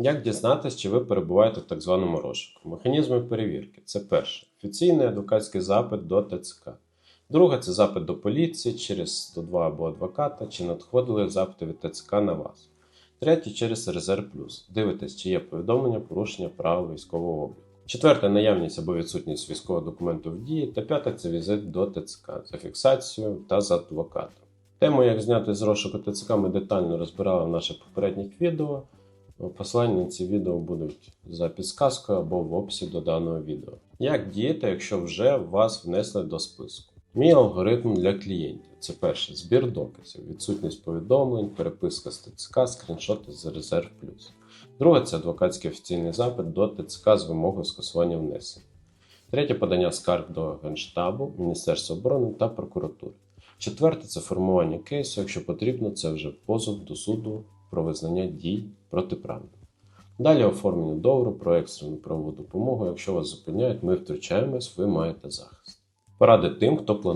Як дізнатися, чи ви перебуваєте в так званому розшуку? Механізми перевірки. Це перше. Офіційний адвокатський запит до ТЦК. Друге це запит до поліції через 102 або адвоката, чи надходили запити від ТЦК на вас. Третє через Резерв Плюс. Дивитесь, чи є повідомлення порушення правил військового обліку. Четверте наявність або відсутність військового документу в дії. Та п'яте це візит до ТЦК за фіксацією та з адвокатом. Тему, як зняти з розшуку ТЦК, ми детально розбирали в наших попередніх відео. Посилання на ці відео будуть за підсказкою або в описі до даного відео. Як діяти, якщо вже вас внесли до списку? Мій алгоритм для клієнтів це перше збір доказів, відсутність повідомлень, переписка з ТЦК, скріншоти з Резерв Плюс. Друге це адвокатський офіційний запит до ТЦК з вимогою скасування внесень. Третє подання скарг до Генштабу, Міністерства оборони та прокуратури. Четверте це формування кейсу, якщо потрібно, це вже позов до суду про визнання дій протиправних. Далі оформлення договору про екстрену правову допомогу. Якщо вас зупиняють, ми втручаємось, ви маєте захист. Поради тим, хто планує.